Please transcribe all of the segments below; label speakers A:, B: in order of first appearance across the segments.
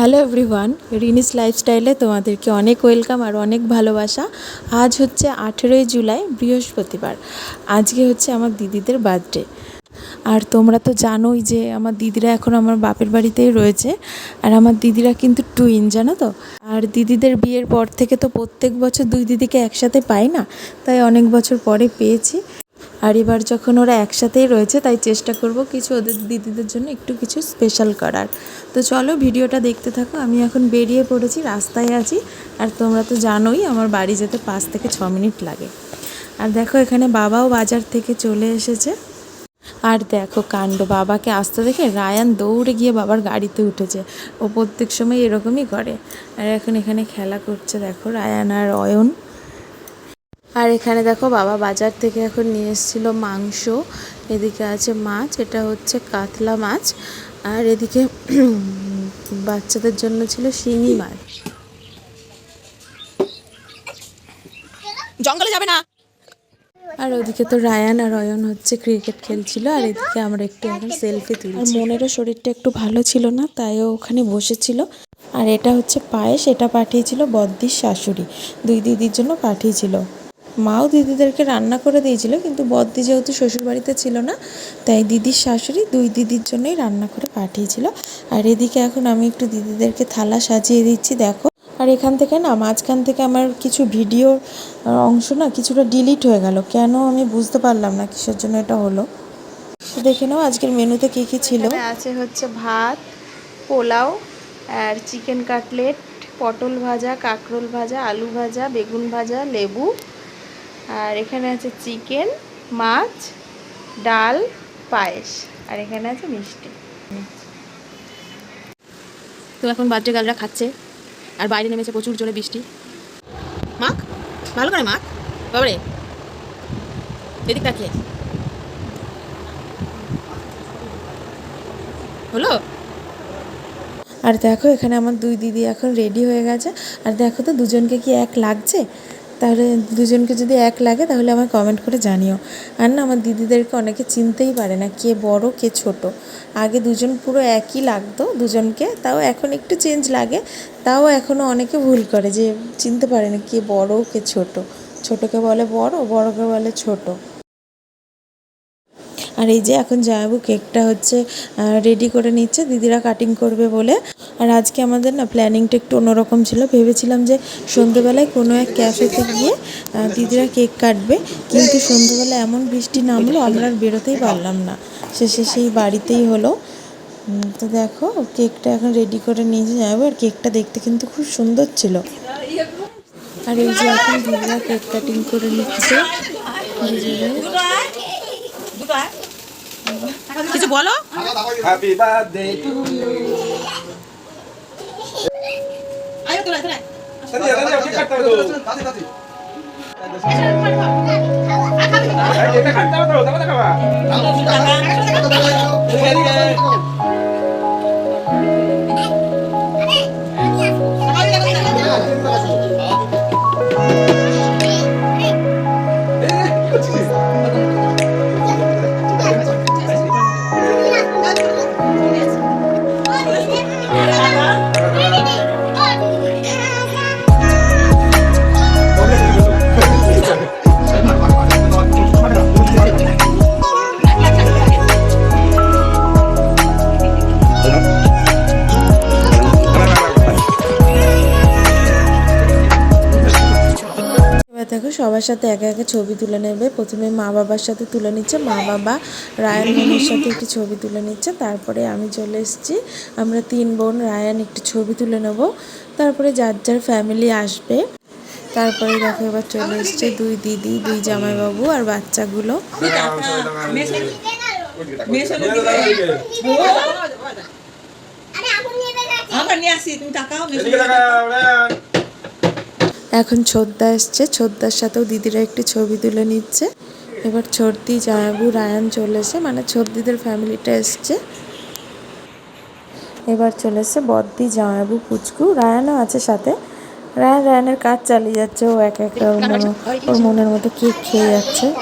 A: Hello everyone, Rini's লাইফস্টাইলে তোমাদেরকে অনেক ওয়েলকাম আর অনেক ভালোবাসা। আজ হচ্ছে আঠেরোই জুলাই, বৃহস্পতিবার। আজকে হচ্ছে আমার দিদিদের বার্থডে। আর তোমরা তো জানোই যে আমার দিদিরা এখন আমার বাপের বাড়িতেই রয়েছে। আর আমার দিদিরা কিন্তু টুইন জানো তো? আর দিদিদের বিয়ের পর থেকে তো প্রত্যেক বছর দুই দিদিকে একসাথে পাই না। তাই অনেক বছর পরে পেয়েছি। আর এবার যখন ওরা একসাথেই রয়েছে, তাই চেষ্টা করব কিছু ওদের দিদিদের জন্য একটু কিছু স্পেশাল করার। তো চলো ভিডিওটা দেখতে থাকো, আমি এখন বেরিয়ে পড়েছি, রাস্তায় আছি। আর তোমরা তো জানোই আমার বাড়ি যেতে পাঁচ থেকে ছ মিনিট লাগে। আর দেখো এখানে বাবাও বাজার থেকে চলে এসেছে। আর দেখো কাণ্ড, বাবাকে আসতে দেখে রায়ান দৌড়ে গিয়ে বাবার গাড়িতে উঠেছে। ও প্রত্যেক সময় এরকমই করে। আর এখন এখানে খেলা করছে, দেখো রায়ান আর অয়ন। আর এখানে দেখো বাবা বাজার থেকে এখন নিয়ে এসেছিল মাংস। এদিকে আছে মাছ এটা হচ্ছে কাতলা মাছ। আর এদিকে বাচ্চাদের জন্য ছিল শিঙি মাছ।
B: জঙ্গলে যাবে না।
A: আর ওদিকে তো রায়ান আর অয়ন হচ্ছে ক্রিকেট খেলছিল আর এদিকে আমরা একটু এখন সেলফি তুলি আর মনেরও শরীরটা একটু ভালো ছিল না তাই ওখানে বসেছিল। আর এটা হচ্ছে পায়েস এটা পাঠিয়েছিল বদ্দির শাশুড়ি। দুই দিদির জন্য পাঠিয়েছিল। মাও দিদিদেরকে রান্না করে দিয়েছিল, কিন্তু বদ্দি যেহেতু শ্বশুরবাড়িতে ছিল না, তাই দিদির শাশুড়ি দুই দিদির জন্যই রান্না করে পাঠিয়েছিল। আর এদিকে এখন আমি একটু দিদিদেরকে থালা সাজিয়ে দিচ্ছি, দেখো। আর এখান থেকে না, মাঝখান থেকে আমার কিছু ভিডিওর অংশ না কিছুটা ডিলিট হয়ে গেল। কেন আমি বুঝতে পারলাম না কিসের জন্য এটা হলো। দেখে নাও আজকের মেনুতে কী কী ছিল। আছে হচ্ছে ভাত, পোলাও, আর চিকেন কাটলেট, পটল ভাজা, কাঁকরোল ভাজা, আলু ভাজা, বেগুন ভাজা, লেবু। আর এখানে আছে চিকেন মাছ ডাল পায়েস। আর এখানে আছে মিষ্টি।
B: তো এখন গার্লরা খাচ্ছে। আর বাইরে নেমেছে প্রচুর জোরে বৃষ্টি। মাখ ভালো করে মাখ। বাবারে এদিক তাকিয়ে। হলো?
A: আর দেখো এখানে আমার দুই দিদি এখন রেডি হয়ে গেছে। আর দেখো তো দুজনকে কি এক লাগছে? তাহলে দুজনকে যদি এক লাগে, তাহলে আমায় কমেন্ট করে জানিও। আর না, আমার দিদিদেরকে অনেকে চিনতেই পারে না, কে বড়, কে ছোট। আগে দুজন পুরো একই লাগতো, দুজনকে। তাও এখন একটু চেঞ্জ লাগে। তাও এখনও অনেকে ভুল করে যে, চিনতে পারে না কে বড়, কে ছোট। ছোটকে বলে বড়, বড়কে বলে ছোট। আর এই যে এখন জায়াবু কেকটা হচ্ছে রেডি করে নিচ্ছে, দিদিরা কাটিং করবে বলে। আর আজকে আমাদের না প্ল্যানিংটা একটু অন্যরকম ছিল। ভেবেছিলাম যে সন্ধ্যেবেলায় কোনো এক ক্যাফেতে গিয়ে দিদিরা কেক কাটবে। কিন্তু সন্ধ্যেবেলা এমন বৃষ্টি নামলো, আমরা আর বেরোতেই পারলাম না। শেষে সেই বাড়িতেই হলো। তো দেখো, কেকটা এখন রেডি করে নিয়ে যাব, আর কেকটা দেখতে কিন্তু খুব সুন্দর ছিল। আর এই যে এখন দিদিরা কেক কাটিং করে নিচ্ছে।
B: কিছু বলো
C: Happy birthday to you.
B: আয় তোরা তোরা
C: Tadi ya, tadi kita kata tuh. Tadi tadi. Ayo kita kata tuh, tahu tak
A: সবার সাথে একে একে ছবি তুলে নেবে। প্রথমে মা বাবার সাথে তুলে নিচ্ছে। মা বাবা রায়ান বোনের সাথে একটি ছবি তুলে নিচ্ছে। তারপরে আমি চলে এসেছি। আমরা তিন বোন রায়ান একটি ছবি তুলে নেব। তারপরে যার যার ফ্যামিলি আসবে। তারপরে দেখো এবার চলে এসছে দুই দিদি দুই জামাইবাবু আর বাচ্চাগুলো।
B: আমার নিয়ে আসি তুমি টাকাও.
A: এখন ছোদ্দা এসছে। ছোদ্দার সাথেও দিদিরা একটি ছবি তুলে নিচ্ছে। এবার ছর্দি জায়াবু রায়ান চলেছে মানে ছর্দিদের ফ্যামিলিটা এসছে। এবার চলেছে বদ্দি জামাইবু পুচকু। রায়ানও আছে সাথে। রায়ান রায়ানের কাজ চালিয়ে যাচ্ছে। ও এক মনে- ওর মনের মতো কেক খেয়ে যাচ্ছে।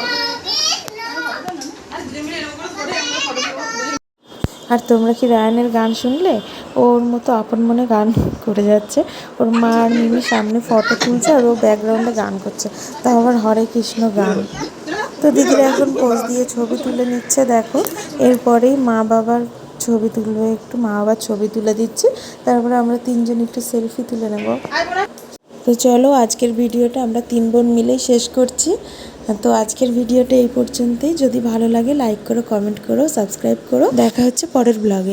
A: আর তোমরা কি রায়ানের গান শুনলে? ওর মতো আপন মনে গান করে যাচ্ছে। ওর মা আর মিমি সামনে ফটো তুলছে আর ও ব্যাকগ্রাউন্ডে গান করছে। তা আবার হরে কৃষ্ণ গান। তো দিদিরা এখন পোজ দিয়ে ছবি তুলে নিচ্ছে, দেখো। এরপরেই মা বাবার ছবি তুলবে, একটু মা বাবার ছবি তুলে দিচ্ছে। তারপরে আমরা তিনজন একটু সেলফি তুলে নেব। তো চলো আজকের ভিডিওটা আমরা তিন বোন মিলেই শেষ করছি। তো আজকের ভিডিওটা এই পর্যন্তই। যদি ভালো লাগে লাইক করো কমেন্ট করো সাবস্ক্রাইব করো। দেখা হচ্ছে পরের ব্লগে